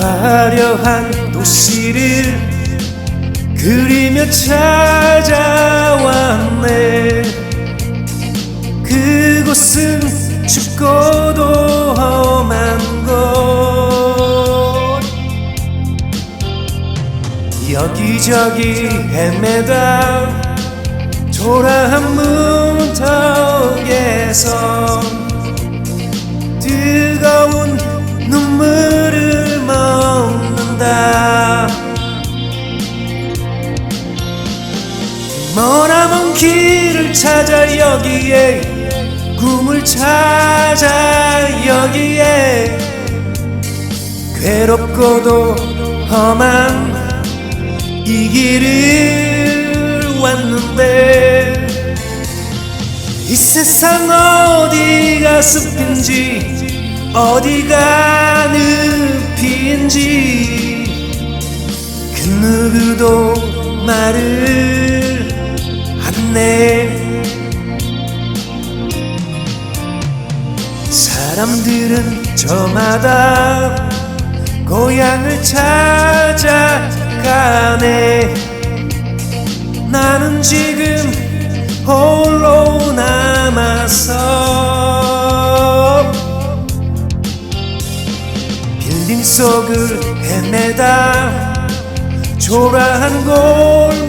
화려한 도시를 그리며 찾아왔네. 그곳은 춥고도 험한 곳. 여기저기 헤매다. 초라한 문턱에서 머나먼 길을 찾아 여기에 꿈을 찾아 여기에. 괴롭고도 험한 이 길을 왔는데 이 세상 어디가 숲인지 어디가 늪인지. 그 누구도 말을 사람들은 저마다 고향을 찾아가네. 나는 지금 홀로 남아서 빌딩 속을 헤매다 초라한 골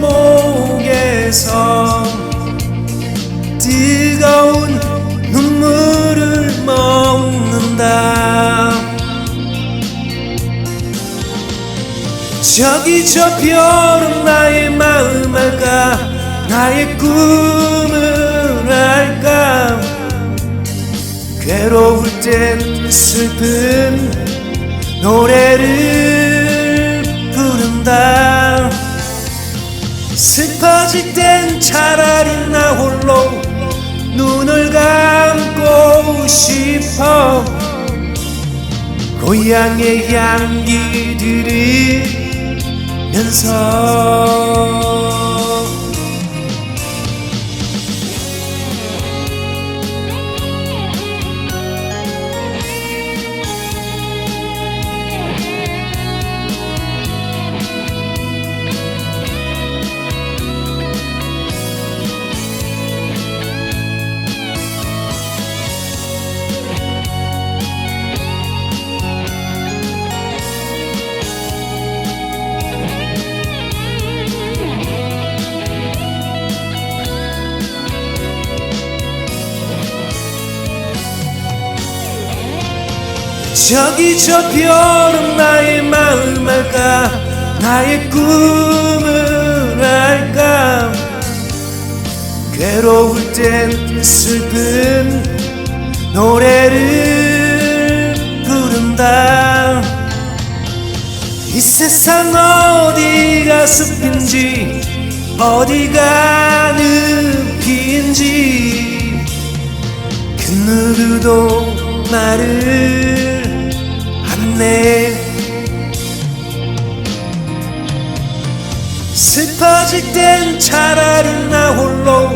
저기 저 별은 나의 마음 알까? 나의 꿈을 알까? 괴로울 땐 슬픈 노래를 부른다. 슬퍼질 땐 차라리 나 홀로 눈을 감고 싶어. 고향의 향기 들으 면서 저기 저 별은 나의 마음 알까? 나의 꿈을 알까? 괴로울 땐 슬픈 노래를 부른다. 이 세상 어디가 숲인지 어디가 늪인지 그 누구도 말을 안내 슬퍼질 땐 차라리 나 홀로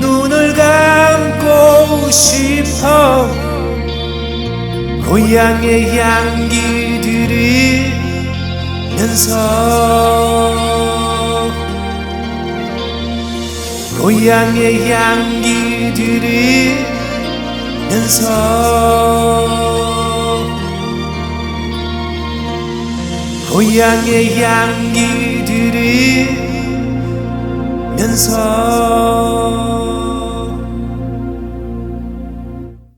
눈을 감고 싶어. 고향의 향기 들으면서 고향의 향기 들으면서 고향의 향기 들으면서